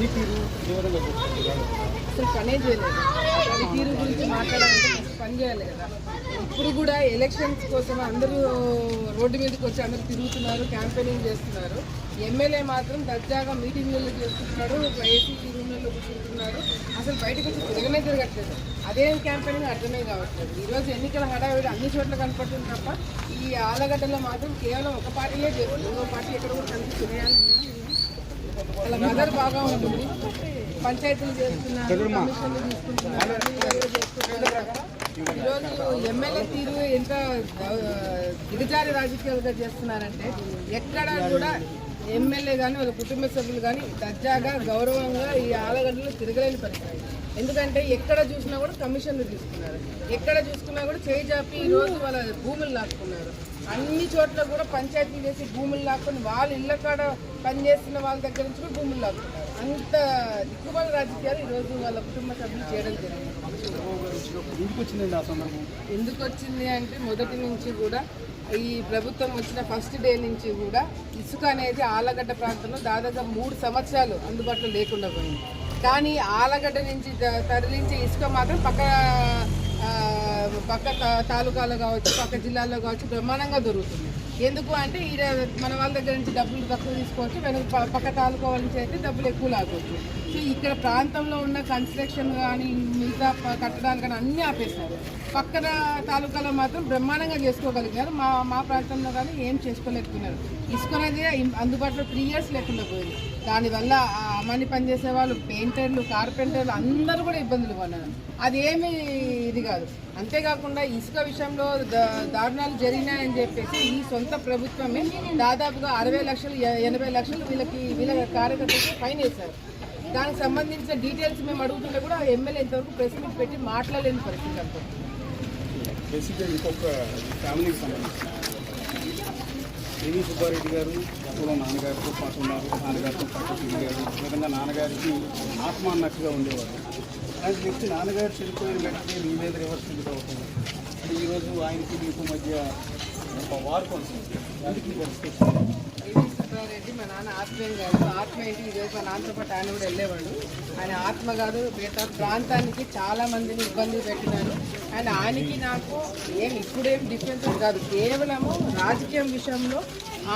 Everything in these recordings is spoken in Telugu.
పనితీరు ఏ విధంగా అసలు పనే చేయలేదు. పనితీరు తీరు గురించి మాట్లాడాలంటే పని చేయాలి కదా. ఇప్పుడు కూడా ఎలక్షన్స్ కోసం అందరూ రోడ్డు మీదకి వచ్చి అందరూ తిరుగుతున్నారు క్యాంపెయినింగ్ చేస్తున్నారు. ఎమ్మెల్యే మాత్రం దర్జాగా మీటింగ్లలో చేస్తున్నాడు ఏసీ రూమ్లలో కూర్చుంటున్నారు. అసలు బయటకు వచ్చి తిరగనే తిరగట్లేదు. అదేం క్యాంపెయినింగ్ అర్థమే కావట్లేదు. ఈరోజు ఎన్నికల హడావిడి అన్ని చోట్ల కనపడుతుంది తప్ప ఈ ఆలగడ్డలో మాత్రం కేవలం ఒక పార్టీయే చేస్తుంది. ఇంకో పార్టీ ఎక్కడ కూడా కనిపిస్తున్నాయని వాళ్ళ మదర్ బాగా ఉంటుంది. పంచాయతీలు చేస్తున్నారు కమిషన్లు తీసుకుంటున్నారు. ఈరోజు ఎమ్మెల్యే తీరు ఎంత దిగజారి రాజకీయాలుగా చేస్తున్నారంటే ఎక్కడ కూడా ఎమ్మెల్యే కానీ వాళ్ళ కుటుంబ సభ్యులు కానీ దర్జాగా గౌరవంగా ఈ ఆలగడ్డలో తిరగలేని పరిస్థితి. ఎందుకంటే ఎక్కడ చూసినా కూడా కమిషన్లు తీసుకున్నారు. ఎక్కడ చూసుకున్నా కూడా చేయి జాపి రోజు వాళ్ళ భూములు లాక్కున్నారు అన్ని చోట్ల కూడా పంచాయతీలు చేసి భూములు లాక్కొని వాళ్ళ ఇళ్ళ కాడ పనిచేస్తున్న వాళ్ళ దగ్గర నుంచి కూడా భూములు లాక్కున్నారు అంత దిక్కుమాల రాజకీయాలు ఈరోజు వాళ్ళ కుటుంబ సభ్యులు చేయడం జరిగింది. ఎందుకు వచ్చింది అంటే మొదటి నుంచి కూడా ఈ ప్రభుత్వం వచ్చిన ఫస్ట్ డే నుంచి కూడా ఇసుక అనేది ఆలగడ్డ ప్రాంతంలో దాదాపు మూడు సంవత్సరాలు అందుబాటులో లేకుండా పోయింది. కానీ ఆలగడ్డ నుంచి తరలించే ఇసుక మాత్రం పక్క పక్క తా- తాలూకాలో కావచ్చు పక్క జిల్లాల్లో కావచ్చు బ్రహ్మాండంగా దొరుకుతుంది. ఎందుకు అంటే ఈడ మన వాళ్ళ దగ్గర నుంచి డబ్బులు తక్కువ తీసుకోవచ్చు వెనక పక్క తాలూకా వాళ్ళ నుంచి అయితే డబ్బులు ఎక్కువ లాగవచ్చు సో ఇక్కడ ప్రాంతంలో ఉన్న కన్స్ట్రక్షన్ కానీ మిగతా ప- కట్టడాలు కానీ అన్నీ ఆపేశారు. పక్కన తాలూకాలో మాత్రం బ్రహ్మాండంగా చేసుకోగలిగారు. మా మా ప్రాంతంలో కానీ ఏం చేసుకోలేకపోయినారు. ఇసుక అనేది అందుబాటులో త్రీ ఇయర్స్ లేకుండా పోయింది. దానివల్ల ఆ అమ్మని పనిచేసే వాళ్ళు పెయింటర్లు కార్పెంటర్లు అందరూ కూడా ఇబ్బందులు పడినారు అది ఏమీ ఇది కాదు. అంతేకాకుండా ఇసుక విషయంలో దారుణాలు జరిగినాయని చెప్పేసి ఈ సొంత ప్రభుత్వమే దాదాపుగా అరవై లక్షలు ఎనభై లక్షలు వీళ్ళకి వీళ్ళ కార్యకర్తలకు ఫైన్ వేశారు. దానికి సంబంధించిన డీటెయిల్స్ మేము అడుగుతుంటే కూడా ఎమ్మెల్యే ఇంతవరకు ప్రెస్ మీట్ పెట్టి మాట్లాడలేని పరిస్థితి అంతా బేసిక్గా ఇంకొక ఫ్యామిలీకి సంబంధించిన ఏవి సుబ్బారెడ్డి గారు గతంలో నాన్నగారితో పాటు ఉన్నారు నాన్నగారితో పాటు తిరిగారు ఈ విధంగా నాన్నగారికి ఆత్మ ఉండేవారు. అలాంటి వ్యక్తి నాన్నగారు చనిపోయిన వెంటనే మీ మీద రివర్స్ అవుతుంది? అంటే ఈరోజు ఆయనకి మీకు మధ్య ఒక వార్ కొనసాగుతుంది. పరిస్థితి? ఏవి మా నాన్న ఆత్మీయం కాదు ఆత్మ ఏంటి ఈరోజు మా నాన్నతో పాటు ఆయన కూడా వెళ్ళేవాడు. ఆయన ఆత్మ కాదు మిగతా ప్రాంతానికి చాలా మందిని ఇబ్బంది పెట్టినారు. అండ్ ఆయనకి నాకు ఏం ఇప్పుడేం డిఫరెన్స్ కాదు. కేవలము రాజకీయం విషయంలో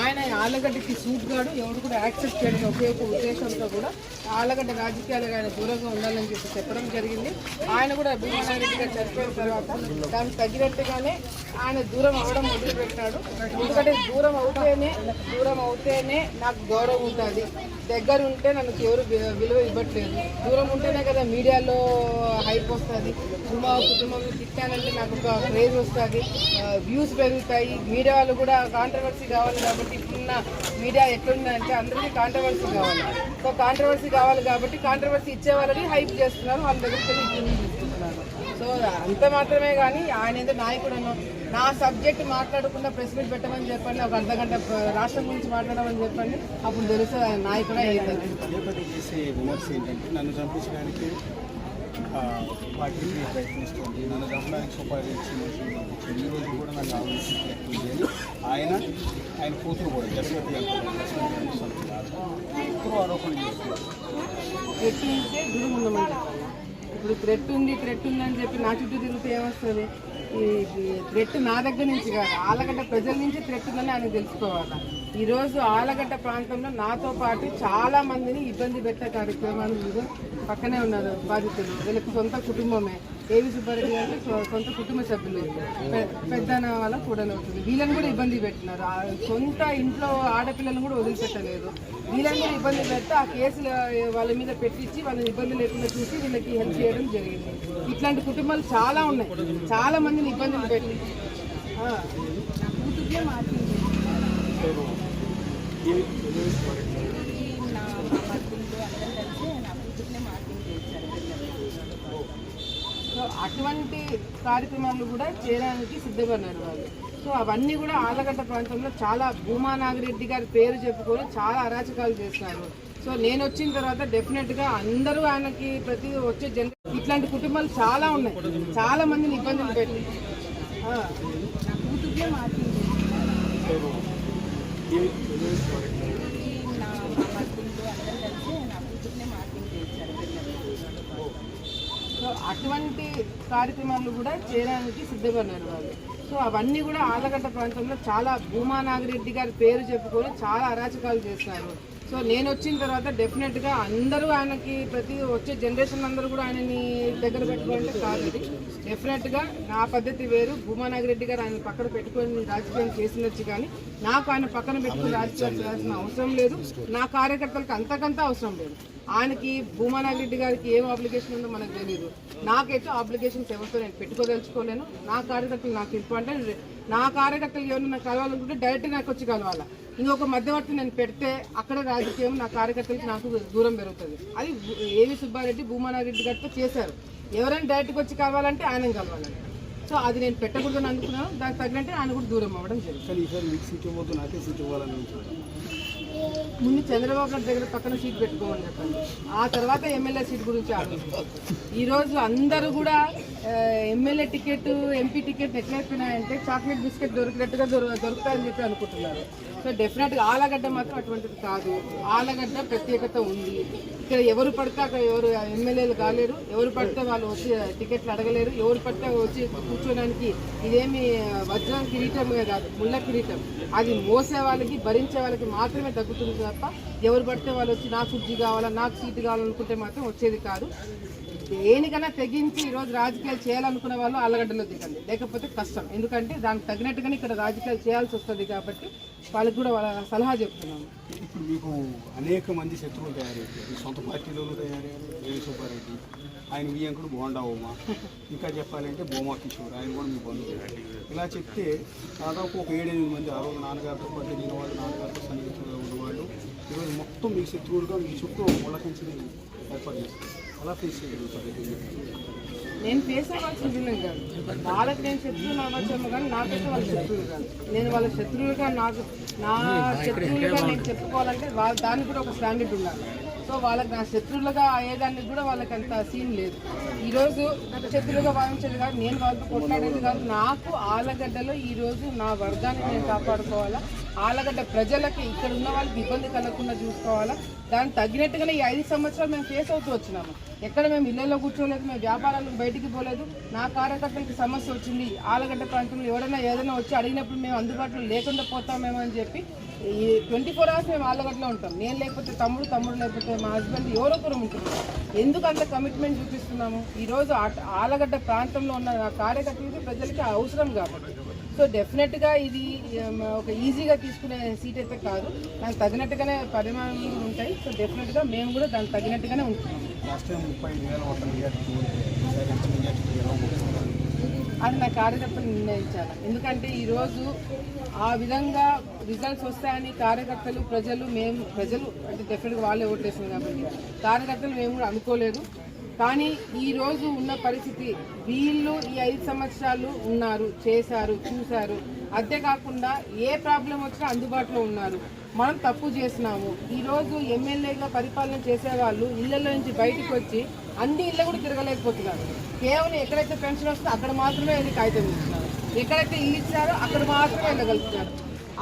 ఆయన ఆలగడ్డకి సూట్ కాడు ఎవరు కూడా యాక్సెప్ట్ చేయడం ఒకే ఒక ఉద్దేశంతో కూడా ఆలగడ్డ రాజకీయాలకు ఆయన దూరంగా ఉండాలని చెప్పి చెప్పడం జరిగింది. ఆయన కూడా భీమానారెడ్డి గారు చనిపోయిన తర్వాత దానికి తగినట్టుగానే ఆయన దూరం అవడం మొదలుపెట్టాడు. ఎందుకంటే దూరం అవుతేనే దూరం అవుతేనే నాకు గౌరవం ఉంటుంది. దగ్గర ఉంటే నన్ను ఎవరు విలువ ఇవ్వట్లేదు. దూరం ఉంటేనే కదా మీడియాలో హైప్ వస్తుంది. కుటుంబ కుటుంబంలో తిట్టానంటే నాకు ఒక క్రేజ్ వస్తుంది. వ్యూస్ పెరుగుతాయి. మీడియా వాళ్ళు కూడా కాంట్రవర్సీ కావాలి కాబట్టి ఇప్పుడున్న మీడియా ఎట్లుందంటే అందరికీ కాంట్రవర్సీ కావాలి. సో కాంట్రవర్సీ కావాలి కాబట్టి కాంట్రవర్సీ ఇచ్చే వాళ్ళని హైప్ చేస్తున్నారు. వాళ్ళ దగ్గరికి వెళ్ళి తీసుకుంటున్నారు సో అంత మాత్రమే కానీ ఆయన ఏదో నాయకుడను నా సబ్జెక్ట్ మాట్లాడకుండా ప్రెస్ మీట్ పెట్టమని చెప్పండి ఒక అర్ధ గంట రాష్ట్రం గురించి మాట్లాడమని చెప్పండి అప్పుడు తెలుసు ఆయన నాయకుడా చేసే విమర్శ ఏంటంటే నన్ను చంపించడానికి పార్టీకి ప్రయత్నిస్తుంది నన్ను చంపడానికి ఈ రోజు కూడా ఆయన ఆయన కూతురు కూడా. ఇద్దరు ఆరోపణలు చేస్తున్నారు. ఇప్పుడు థ్రెట్ ఉంది థ్రెట్ ఉందని చెప్పి నా చుట్టూ తిరిగితే ఏమొస్తుంది? ఈ థ్రెట్ నా దగ్గర నుంచి కాదు ఆలగడ్డ ప్రజల నుంచి థ్రెట్ ఉందని ఆయన తెలుసుకోవాలి. ఈరోజు ఆలగడ్డ ప్రాంతంలో నాతో పాటు చాలా మందిని ఇబ్బంది పెట్టే కార్యక్రమాలు పక్కనే ఉన్నారు బాధితులు. వీళ్ళకి సొంత కుటుంబమే. ఏవి సుబ్బారెడ్డి గారికి సొంత కుటుంబ సభ్యులు పె- పెద్దన వల్ల కూడలు అవుతుంది. వీళ్ళని కూడా ఇబ్బంది పెట్టినారు. ఆ సొంత ఇంట్లో ఆడపిల్లలను కూడా వదిలిపెట్టలేదు. వీళ్ళని కూడా ఇబ్బంది పెడితే ఆ కేసులు వాళ్ళ మీద పెట్టించి వాళ్ళని ఇబ్బంది లేకుండా చూసి వీళ్ళకి హెల్ప్ చేయడం జరిగింది. ఇట్లాంటి కుటుంబాలు చాలా ఉన్నాయి. చాలా మందిని ఇబ్బందులు పెట్టి నా మార్చింది నా అందరం కలిసి నా మార్కింగ్ చేశారు అటువంటి కార్యక్రమాలు కూడా చేయడానికి సిద్ధపడినారు వాళ్ళు. సో అవన్నీ కూడా ఆలగడ్డ ప్రాంతంలో చాలా భూమా నాగిరెడ్డి గారి పేరు చెప్పుకొని చాలా అరాచకాలు చేస్తున్నారు. సో నేను వచ్చిన తర్వాత డెఫినెట్గా అందరూ ఆయనకి ప్రతి వచ్చే జన ఇట్లాంటి కుటుంబాలు చాలా ఉన్నాయి. చాలా మందిని ఇబ్బందులు పెట్టి ఆ, కూతుర్నే మార్కింగ్ చేశారు నా మరుదులు అందరం కలిసి నా కూతుర్నే మార్కింగ్ అటువంటి కార్యక్రమాలు కూడా చేయడానికి సిద్ధపడినారు వాళ్ళు. సో అవన్నీ కూడా ఆలగడ్డ ప్రాంతంలో చాలా భూమా నాగిరెడ్డి గారి పేరు చెప్పుకొని చాలా అరాచకాలు చేస్తారు సో నేను వచ్చిన తర్వాత డెఫినెట్గా అందరూ ఆయనకి ప్రతి వచ్చే జనరేషన్ అందరూ కూడా ఆయనని దగ్గర పెట్టుకోవాలంటే కాదు ఇది. డెఫినెట్గా నా పద్ధతి వేరు. భూమా నాగిరెడ్డి గారు ఆయన పక్కన పెట్టుకొని రాజకీయం చేసినొచ్చు కానీ నాకు ఆయన పక్కన పెట్టుకుని రాజకీయాలు చేయాల్సిన అవసరం లేదు. నా కార్యకర్తలకు అంతకంత అవసరం లేదు. ఆయనకి భూమానాగిరెడ్డి గారికి ఏం అప్లికేషన్ ఉందో మనకు తెలియదు నాకైతే అప్లికేషన్స్ ఎవరితో నేను పెట్టుకోదలుచుకోలేను. నా కార్యకర్తలు నాకు తెలుపు అంటే నా కార్యకర్తలు ఎవరైనా కలవాలనుకుంటే డైరెక్ట్ నాకు వచ్చి కలవాలా. ఇంకొక మధ్యవర్తి నేను పెడితే అక్కడ రాజకీయం నా కార్యకర్తలకి నాకు దూరం పెరుగుతుంది. అది ఏవి సుబ్బారెడ్డి భూమానారెడ్డి గారితో చేశారు. ఎవరైనా డైరెక్ట్గా వచ్చి కలవాలంటే ఆయన కలవాలండి సో అది నేను పెట్టకూడదని అనుకున్నాను. దానికి తగినట్టే ఆయన కూడా దూరం అవ్వడం జరిగింది. ముందు చంద్రబాబు నాయుడు దగ్గర పక్కన సీట్ పెట్టుకోమని చెప్పండి. ఆ తర్వాత ఎమ్మెల్యే సీట్ గురించి ఆలోచించాలి ఈరోజు అందరూ కూడా ఎమ్మెల్యే టికెట్ ఎంపీ టికెట్ ఎట్లయిపోయినాయంటే చాక్లెట్ బిస్కెట్ దొరికినట్టుగా దొర దొరుకుతాయని చెప్పి అనుకుంటున్నారు. సో డెఫినెట్గా ఆలగడ్డ మాత్రం అటువంటిది కాదు. ఆలగడ్డ ప్రత్యేకత ఉంది. ఇక్కడ ఎవరు పడితే అక్కడ ఎవరు ఎమ్మెల్యేలు కాలేరు. ఎవరు పడితే వాళ్ళు వచ్చి టికెట్లు అడగలేరు. ఎవరు పడితే వచ్చి కూర్చోడానికి ఇదేమి వజ్రం కిరీటమే కాదు ముళ్ళ కిరీటం. అది మోసే వాళ్ళకి భరించే వాళ్ళకి మాత్రమే తగ్గుతుంది తప్ప ఎవరు పడితే వాళ్ళు వచ్చి నాకు కుర్చీ కావాలా నాకు సీటు కావాలనుకుంటే మాత్రం వచ్చేది కాదు. దేనికైనా తెగించి ఈరోజు రాజకీయాలు చేయాలనుకునే వాళ్ళు అల్లగడ్డలో దిగండి. లేకపోతే కష్టం. ఎందుకంటే దానికి తగినట్టుగానే ఇక్కడ రాజకీయాలు చేయాల్సి వస్తుంది కాబట్టి వాళ్ళకి కూడా వాళ్ళ సలహా చెప్తున్నాను. ఇప్పుడు మీకు అనేక మంది శత్రువులు తయారయ్యారు. మీ సొంత పార్టీలోనూ తయారయ్యారు. ఏవి సుబ్బారెడ్డి. ఆయన వియ్యంకుడు బోండా ఉమా. ఇంకా చెప్పాలంటే బోమా కిషోర్. ఆయన కూడా మీ బంధువు. ఇలా చెప్తే దాదాపు ఒక ఏడెనిమిది మంది ఆ రోజు నాన్నగారితో పాటు తిరిగిన వాళ్ళు నాన్నగారితో సన్నిహితంగా ఉన్నవాళ్ళు. ఈరోజు మొత్తం మీ శత్రువులుగా మీ చుట్టూ ఒక ఏర్పాటు చేస్తారు అలా ఫేస్ చేయగలుగుతారు. నేను ఫేస్ అవ్వాల్సిన విలన్ కాదు. వాళ్ళకి నేను శత్రువులు అవ్వచ్చేమో కానీ నాకైతే వాళ్ళ శత్రువులు కాదు. నేను వాళ్ళ శత్రువులుగా నాకు నా శత్రువులుగా నేను చెప్పుకోవాలంటే వాళ్ళ దానికి కూడా ఒక స్టాండర్డ్ ఉండాలి. సో వాళ్ళకి నా శత్రువులుగా అయ్యేదానికి కూడా వాళ్ళకి అంత సీన్ లేదు. ఈరోజు నాకు శత్రువులుగా భావించేది కాదు నేను వాళ్ళతో కొట్లాడేది కాదు. నాకు ఆలగడ్డలో ఈరోజు నా వర్గాన్ని నేను కాపాడుకోవాలా? ఆలగడ్డ ప్రజలకి ఇక్కడ ఉన్న వాళ్ళకి ఇబ్బంది కలగకుండా చూసుకోవాలా? దానికి తగినట్టుగానే ఈ ఐదు సంవత్సరాలు మేము ఫేస్ అవుతూ వచ్చినాము. ఎక్కడ మేము ఇళ్ళలో కూర్చోలేదు మేము వ్యాపారాలకు బయటికి పోలేదు. నా కార్యకర్తలకి సమస్య వచ్చింది. ఆలగడ్డ ప్రాంతంలో ఎవరైనా ఏదైనా వచ్చి అడిగినప్పుడు మేము అందుబాటులో లేకుండా పోతామేమో అని చెప్పి ఈ ట్వంటీ ఫోర్ అవర్స్ మేము ఆలగడ్డలో ఉంటాం. నేను లేకపోతే తమ్ముడు తమ్ముడు లేకపోతే మా హస్బెండ్ ఎవరో ఒకరు ఉంటున్నాం ఎందుకు అంత కమిట్మెంట్ చూపిస్తున్నాము? ఈరోజు ఆలగడ్డ ప్రాంతంలో ఉన్న కార్యకర్తలకి ప్రజలకి అవసరం కాబట్టి. సో డెఫినెట్గా ఇది ఒక ఈజీగా తీసుకునే సీట్ అయితే కాదు. దానికి తగినట్టుగానే పరిమాణాలు కూడా ఉంటాయి. సో డెఫినెట్గా మేము కూడా దానికి తగినట్టుగానే ఉంటున్నాం. అది నా కార్యకర్తలు నిర్ణయించాలి. ఎందుకంటే ఈరోజు ఆ విధంగా రిజల్ట్స్ వస్తాయని కార్యకర్తలు ప్రజలు మేము ప్రజలు అంటే డెఫినెట్గా వాళ్ళే ఓట్లేసింది కాబట్టి కార్యకర్తలు మేము కూడా అనుకోలేదు. కానీ ఈరోజు ఉన్న పరిస్థితి వీళ్ళు ఈ ఐదు సంవత్సరాలు ఉన్నారు చేశారు చూశారు. అంతేకాకుండా ఏ ప్రాబ్లం వచ్చినా అందుబాటులో ఉన్నారు. మనం తప్పు చేసినాము. ఈరోజు ఎమ్మెల్యేగా పరిపాలన చేసేవాళ్ళు ఇళ్ళలో నుంచి బయటకు వచ్చి అన్ని ఇళ్ళు కూడా తిరగలేకపోతున్నారు. కేవలం ఎక్కడైతే పెన్షన్ వస్తే అక్కడ మాత్రమే వెళ్ళి కాగితం ఇస్తున్నారు. ఎక్కడైతే ఇల్లు ఇచ్చారో అక్కడ మాత్రమే వెళ్ళగలుగుతున్నారు.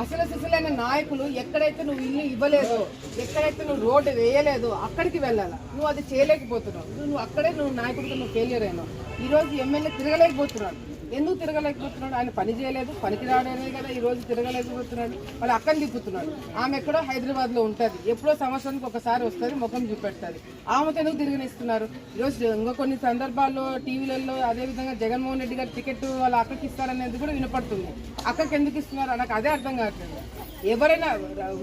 అసలు సిసలైన నాయకులు ఎక్కడైతే నువ్వు ఇల్లు ఇవ్వలేదో ఎక్కడైతే నువ్వు రోడ్డు వేయలేదో అక్కడికి వెళ్ళాలి? నువ్వు అది చేయలేకపోతున్నావు. నువ్వు నువ్వు అక్కడే నువ్వు నాయకుడితో నువ్వు ఫెయిలియర్ అయినావు. ఈ రోజు ఎమ్మెల్యే తిరగలేకపోతున్నాడు. ఎందుకు తిరగలేకపోతున్నాడు? ఆయన పని చేయలేదు పనికి రాడనే కదా ఈ రోజు తిరగలేకపోతున్నాడు. వాళ్ళు అక్కని తిప్పుతున్నాడు. ఆమె ఎక్కడో హైదరాబాద్లో ఉంటుంది. ఎప్పుడో సంవత్సరానికి ఒకసారి వస్తుంది ముఖం చూపెడుతుంది. ఆమెకు ఎందుకు తిరగనిస్తున్నారు? ఈరోజు ఇంకా కొన్ని సందర్భాల్లో టీవీలలో అదే విధంగా జగన్మోహన్ రెడ్డి గారు టికెట్ వాళ్ళ అక్కకి ఇస్తారనేది కూడా వినపడుతుంది. అక్కకి ఎందుకు ఇస్తున్నారు? నాకు అదే అర్థం కావట్లేదు. ఎవరైనా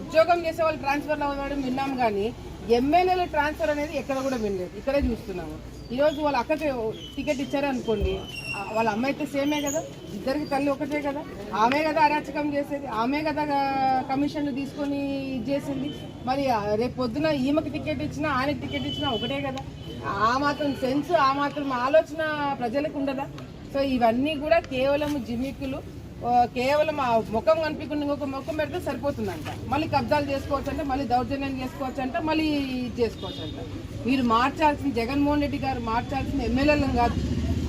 ఉద్యోగం చేసే వాళ్ళు ట్రాన్స్ఫర్ అవ్వడం విన్నాం కానీ ఎమ్మెల్యేల ట్రాన్స్ఫర్ అనేది ఎక్కడ కూడా వినలేదు. ఇక్కడే చూస్తున్నాము. ఈరోజు వాళ్ళ అక్కకి టికెట్ ఇచ్చారనుకోండి వాళ్ళ అమ్మాయి అయితే సేమే కదా? ఇద్దరికి తల్లి ఒకటే కదా? ఆమె కదా అరాచకం చేసేది? ఆమె కదా కమిషన్లు తీసుకొని ఇది చేసింది? మరి రేపు పొద్దున ఈమెకి టికెట్ ఇచ్చినా ఆయనకి టికెట్ ఇచ్చినా ఒకటే కదా? ఆ మాత్రం సెన్స్ ఆ మాత్రం ఆలోచన ప్రజలకు ఉండదా? సో ఇవన్నీ కూడా కేవలం జిమ్మిక్కులు కేవలం ఆ ముఖం కనిపించకుండా ఇంకొక ముఖం పెడితే సరిపోతుందంట. మళ్ళీ కబ్జాలు చేసుకోవచ్చు అంటే మళ్ళీ దౌర్జన్యం చేసుకోవచ్చు అంటే మళ్ళీ ఇది చేసుకోవచ్చు అంట మీరు మార్చాల్సిన జగన్మోహన్ రెడ్డి గారు మార్చాల్సిన ఎమ్మెల్యేలను కాదు.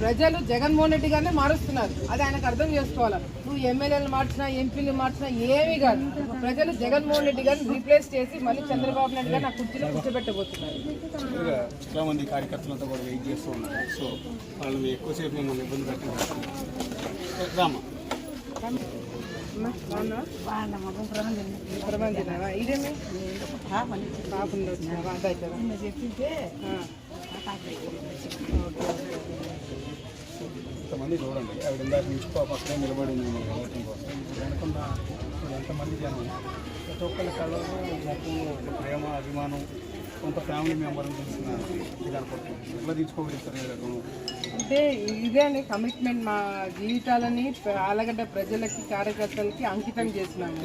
ప్రజలు జగన్మోహన్ రెడ్డి గారిని మారుస్తున్నారు. అది ఆయనకు అర్థం చేసుకోవాలి? నువ్వు ఎమ్మెల్యేలు మార్చినా ఎంపీలు మార్చినా ఏమీ కాదు. ప్రజలు జగన్మోహన్ రెడ్డి గారిని రీప్లేస్ చేసి మళ్ళీ చంద్రబాబు నాయుడు గారిని ఆ కుర్చీలో కూర్చోబెట్టబోతున్నారు. చాలా మంది కార్యకర్తలంతా కూడా వెయిట్ చేస్తూ ఉన్నారు. సో వాళ్ళని ఎక్కువసేపు మిమ్మల్ని ఇబ్బంది పెట్టారు రామా అమ్మా, ఇదేమి పాప వచ్చినావా అంత చెప్పింటే ఇంతమంది చూడండి ఆవిడ ఇందాక నుంచి పాప అక్కడే నిలబడి ఉంది మిమ్మల్ని కోసం వెనకుండా ఎంతమంది జనం. ప్రతి ఒక్కరి కళ్ళలో మొత్తం ప్రేమ అభిమానం కొంత ఫ్యామిలీ మెంబర్ని తెలిసిన ఇది అనుకుంటున్నాను ఎట్లా తీసుకోగలుగుతారు అంటే ఇదే అండి కమిట్మెంట్ మా జీవితాలని ఆలగడ్డ ప్రజలకి కార్యకర్తలకి అంకితం చేసినాము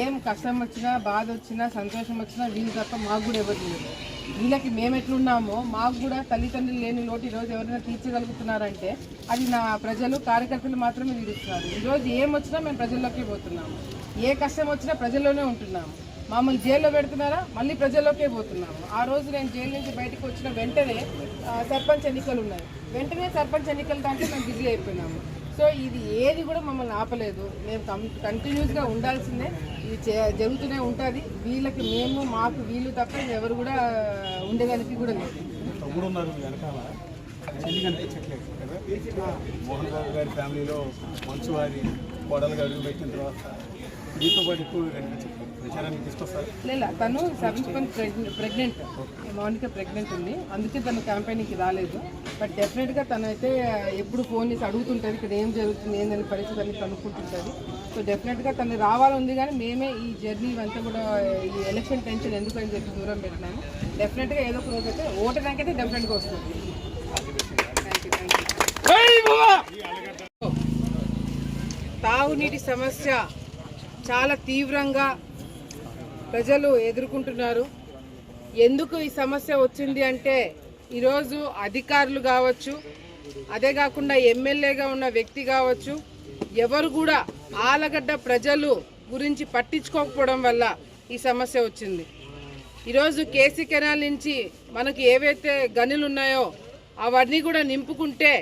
ఏం కష్టం వచ్చినా బాధ వచ్చినా సంతోషం వచ్చినా వీళ్ళు తప్ప మాకు కూడా ఎవరు లేదు వీళ్ళకి మేము ఎట్లున్నామో మాకు కూడా తల్లిదండ్రులు లేని లోటు ఈరోజు ఎవరైనా తీర్చగలుగుతున్నారంటే అది నా ప్రజలు కార్యకర్తలు మాత్రమే తీరుస్తున్నారు. ఈరోజు ఏం వచ్చినా మేము ప్రజల్లోకి పోతున్నాము. ఏ కష్టం వచ్చినా ప్రజల్లోనే ఉంటున్నాము. మమ్మల్ని జైల్లో పెడుతున్నారా? మళ్ళీ ప్రజల్లోకే పోతున్నాము. ఆ రోజు నేను జైలు నుంచి బయటకు వచ్చిన వెంటనే సర్పంచ్ ఎన్నికలు ఉన్నాయి. వెంటనే సర్పంచ్ ఎన్నికల దాంట్లో మేము బిజీ అయిపోయినాము. సో ఇది ఏది కూడా మమ్మల్ని ఆపలేదు. మేము కం కంటిన్యూస్గా ఉండాల్సిందే. ఇది జరుగుతూనే ఉంటుంది. వీళ్ళకి మేము మాకు వీళ్ళు తప్ప ఎవరు కూడా ఉండేదానికి కూడా లేదు. మోహన్ బాబు గారి ఫ్యామిలీలో మంచు వారి కోడలుగా అడుగు పెట్టిన తర్వాత మీతో పాటు ఎక్కువ కనిపించట్లేదు ప్రచారానికి తీసుకొస్తారు లేదు తను seventh month pregnant Mounika pregnant ఉంది. అందుకే తను క్యాంపెయినింగ్కి రాలేదు. బట్ డెఫినెట్గా తనైతే ఎప్పుడు ఫోన్ చేసి అడుగుతుంటుంది ఇక్కడ ఏం జరుగుతుంది ఏందని పరిస్థితి అన్ని కనుక్కుంటుంటుంది సో డెఫినెట్గా తను రావాలని కానీ మేమే ఈ జర్నీ అంతా కూడా ఈ ఎలక్షన్ టెన్షన్ ఎందుకు అని చెప్పి దూరం పెట్టినాము. డెఫినెట్గా ఏదో ఒక రోజు అయితే అయితే డెఫినెట్గా వస్తుంది. తాగునీటి సమస్య చాలా తీవ్రంగా ప్రజలు ఎదుర్కొంటున్నారు. ఎందుకు ఈ సమస్య వచ్చింది అంటే ఈరోజు అధికారులు కావచ్చు అదే కాకుండా ఎమ్మెల్యేగా ఉన్న వ్యక్తి కావచ్చు ఎవరు కూడా ఆలగడ్డ ప్రజలు గురించి పట్టించుకోకపోవడం వల్ల ఈ సమస్య వచ్చింది. ఈరోజు కేసీ కెనాల్ నుంచి మనకు ఏవైతే గనులు ఉన్నాయో అవన్నీ కూడా నింపుకుంటే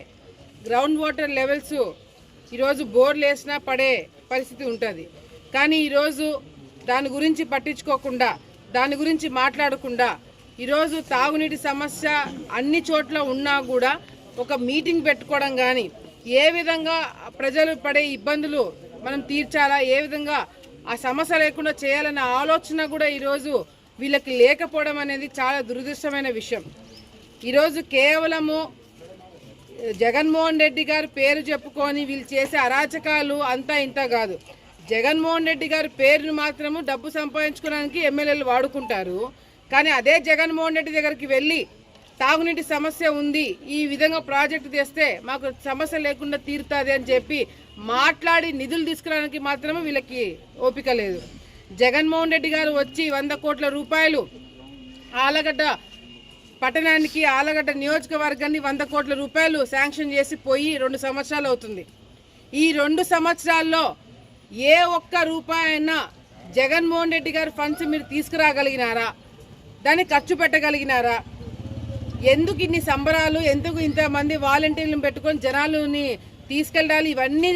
గ్రౌండ్ వాటర్ లెవెల్స్ ఈరోజు బోర్లు వేసినా పడే పరిస్థితి ఉంటుంది. కానీ ఈరోజు దాని గురించి పట్టించుకోకుండా దాని గురించి మాట్లాడకుండా ఈరోజు తాగునీటి సమస్య అన్ని చోట్ల ఉన్నా కూడా ఒక మీటింగ్ పెట్టుకోవడం కానీ ఏ విధంగా ప్రజలు పడే ఇబ్బందులు మనం తీర్చాలా ఏ విధంగా ఆ సమస్య లేకుండా చేయాలన్న ఆలోచన కూడా ఈరోజు వీళ్ళకి లేకపోవడం అనేది చాలా దురదృష్టమైన విషయం. ఈరోజు కేవలము జగన్మోహన్ రెడ్డి గారు పేరు చెప్పుకొని వీళ్ళు చేసే అరాచకాలు అంతా ఇంత కాదు. జగన్మోహన్ రెడ్డి గారి పేరును మాత్రము డబ్బు సంపాదించుకోవడానికి ఎమ్మెల్యేలు వాడుకుంటారు. కానీ అదే జగన్మోహన్ రెడ్డి దగ్గరికి వెళ్ళి తాగునీటి సమస్య ఉంది ఈ విధంగా ప్రాజెక్టు తెస్తే మాకు సమస్య లేకుండా తీరుతుంది అని చెప్పి మాట్లాడి నిధులు తీసుకురావడానికి మాత్రమే వీళ్ళకి ఓపిక లేదు. జగన్మోహన్ రెడ్డి గారు వచ్చి వంద కోట్ల రూపాయలు ఆలగడ్డ పట్టణానికి ఆలగడ్డ నియోజకవర్గాన్ని వంద కోట్ల రూపాయలు శాంక్షన్ చేసి పోయి రెండు సంవత్సరాలు అవుతుంది. ఈ రెండు సంవత్సరాల్లో ఏ ఒక్క రూపాయి జగన్మోహన్ రెడ్డి గారి ఫండ్స్ మీరు తీసుకురాగలిగినారా? దాన్ని ఖర్చు పెట్టగలిగినారా? ఎందుకు ఇన్ని సంబరాలు? ఎందుకు ఇంతమంది వాలంటీర్లను పెట్టుకొని జనాలని తీసుకెళ్ళాలి ఇవన్నీ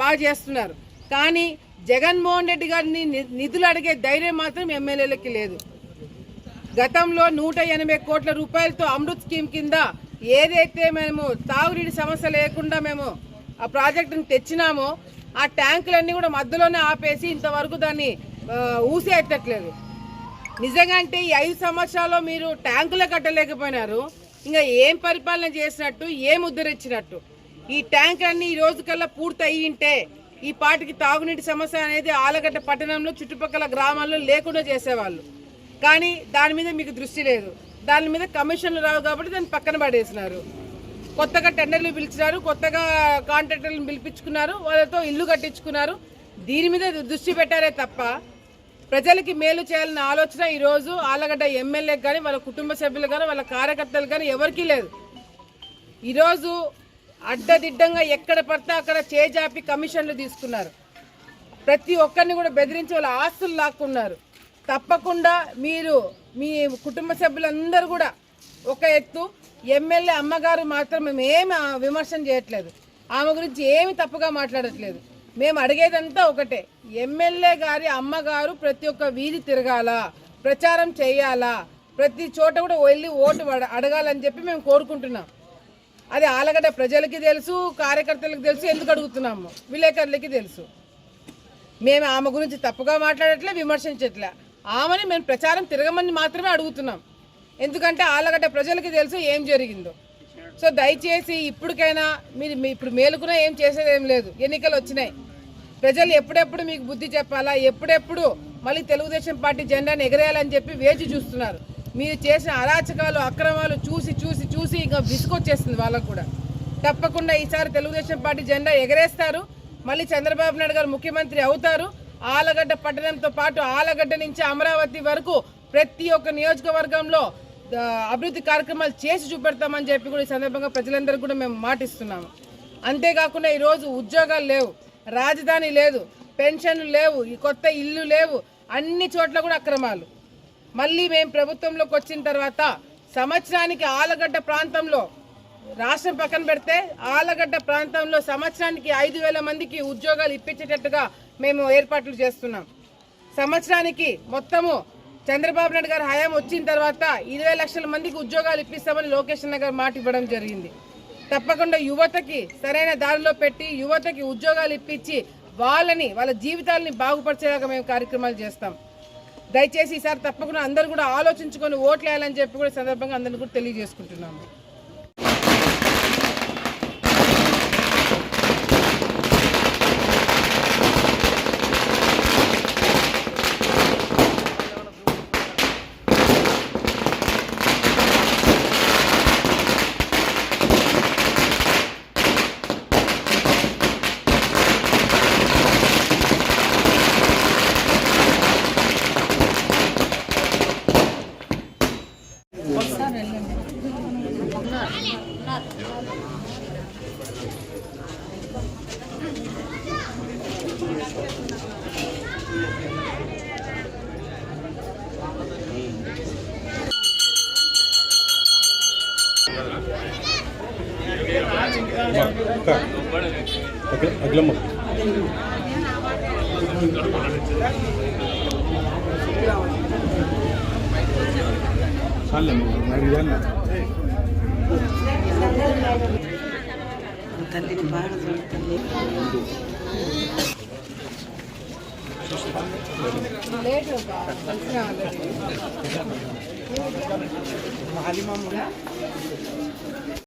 బాగా చేస్తున్నారు. కానీ జగన్మోహన్ రెడ్డి గారిని నిధులు అడిగే ధైర్యం మాత్రం ఎమ్మెల్యేలకి లేదు. గతంలో నూట ఎనభై కోట్ల రూపాయలతో అమృత్ స్కీమ్ కింద ఏదైతే మేము తాగునీటి సమస్య లేకుండా మేము ఆ ప్రాజెక్టును తెచ్చినామో ఆ ట్యాంకులన్నీ కూడా మధ్యలోనే ఆపేసి ఇంతవరకు దాన్ని ఆ, నిజంగా అంటే ఈ ఐదు సంవత్సరాల్లో మీరు ట్యాంకులే కట్టలేకపోయినారు. ఇంకా ఏం పరిపాలన చేసినట్టు ఏం ఉద్ధరించినట్టు ఈ ట్యాంకులన్నీ ఈ రోజుకల్లా పూర్తి అయ్యింటే ఈ పాటికి తాగునీటి సమస్య అనేది ఆలగడ్డ పట్టణంలో చుట్టుపక్కల గ్రామాల్లో లేకుండా చేసేవాళ్ళు. కానీ దాని మీద మీకు దృష్టి లేదు. దాని మీద కమిషన్లు రావు కాబట్టి దాన్ని పక్కన పడేసినారు. కొత్తగా టెండర్లు పిలిచినారు కొత్తగా కాంట్రాక్టర్లను పిలిపించుకున్నారు వాళ్ళతో ఇల్లు కట్టించుకున్నారు. దీని మీద దృష్టి పెట్టారే తప్ప ప్రజలకి మేలు చేయాలన్న ఆలోచన ఈరోజు ఆలగడ్డ ఎమ్మెల్యేకి కానీ వాళ్ళ కుటుంబ సభ్యులు కానీ వాళ్ళ కార్యకర్తలు కానీ ఎవరికీ లేదు. ఈరోజు అడ్డదిడ్డంగా ఎక్కడ పడితే అక్కడ చేజాపి కమిషన్లు తీసుకున్నారు. ప్రతి ఒక్కరిని కూడా బెదిరించి వాళ్ళ ఆస్తులు లాక్కున్నారు. తప్పకుండా మీరు మీ కుటుంబ సభ్యులందరూ కూడా ఒక ఎత్తు. ఎమ్మెల్యే అమ్మగారు మాత్రం మేము ఏమి విమర్శన చేయట్లేదు. ఆమె గురించి ఏమి తప్పుగా మాట్లాడట్లేదు. మేము అడిగేదంతా ఒకటే. ఎమ్మెల్యే గారి అమ్మగారు ప్రతి ఒక్క వీధి తిరగాల? ప్రచారం చేయాలా? ప్రతి చోట కూడా వెళ్ళి ఓటు అడ- అడగాలని చెప్పి మేము కోరుకుంటున్నాం. అది ఆలగడ్డ ప్రజలకి తెలుసు కార్యకర్తలకు తెలుసు ఎందుకు అడుగుతున్నాము? విలేకరులకి తెలుసు. మేము ఆమె గురించి తప్పుగా మాట్లాడట్లే విమర్శించట్లే. ఆమెని మేము ప్రచారం తిరగమని మాత్రమే అడుగుతున్నాం. ఎందుకంటే ఆలగడ్డ ప్రజలకి తెలుసు ఏం జరిగిందో. సో దయచేసి ఇప్పటికైనా మీరు మీ- ఇప్పుడు మేలుకున్నా ఏం చేసేది ఏం లేదు. ఎన్నికలు వచ్చినాయి. ప్రజలు ఎప్పుడెప్పుడు మీకు బుద్ధి చెప్పాలా? ఎప్పుడెప్పుడు మళ్ళీ తెలుగుదేశం పార్టీ జెండాను ఎగరేయాలని చెప్పి వేచి చూస్తున్నారు. మీరు చేసిన అరాచకాలు అక్రమాలు చూసి చూసి చూసి ఇంకా విసుకొచ్చేస్తుంది వాళ్ళకు కూడా. తప్పకుండా ఈసారి తెలుగుదేశం పార్టీ జెండా ఎగరేస్తారు. మళ్ళీ చంద్రబాబు నాయుడు గారు ముఖ్యమంత్రి అవుతారు. ఆలగడ్డ పట్టణంతో పాటు ఆలగడ్డ నుంచి అమరావతి వరకు ప్రతి ఒక్క నియోజకవర్గంలో అభివృద్ధి కార్యక్రమాలు చేసి చూపెడతామని చెప్పి కూడా ఈ సందర్భంగా ప్రజలందరికీ కూడా మేము మాటిస్తున్నాము. అంతేకాకుండా ఈరోజు ఉద్యోగాలు లేవు రాజధాని లేదు పెన్షన్లు లేవు ఈ కొత్త ఇల్లు లేవు అన్ని చోట్ల కూడా అక్రమాలు. మళ్ళీ మేము ప్రభుత్వంలోకి వచ్చిన తర్వాత సంవత్సరానికి ఆలగడ్డ ప్రాంతంలో రాష్ట్రం పక్కన పెడితే ఆలగడ్డ ప్రాంతంలో సంవత్సరానికి ఐదు వేల మందికి ఉద్యోగాలు ఇప్పించేటట్టుగా మేము ఏర్పాట్లు చేస్తున్నాం. సంవత్సరానికి మొత్తము చంద్రబాబు నాయుడు గారు హయాం వచ్చిన తర్వాత ఇరవై లక్షల మందికి ఉద్యోగాలు ఇప్పిస్తామని లోకేష్ అన్న గారు మాట ఇవ్వడం జరిగింది. తప్పకుండా యువతకి సరైన దారిలో పెట్టి యువతకి ఉద్యోగాలు ఇప్పించి వాళ్ళని వాళ్ళ జీవితాలని బాగుపరిచేలాగా మేము కార్యక్రమాలు చేస్తాం. దయచేసి ఈసారి తప్పకుండా అందరూ కూడా ఆలోచించుకొని ఓట్లు వేయాలని చెప్పి కూడా సందర్భంగా అందరిని కూడా తెలియజేసుకుంటున్నాము. అగ్లమ్మ. తల్లిని బాగా చూడు తల్లి లేట్ হালিমা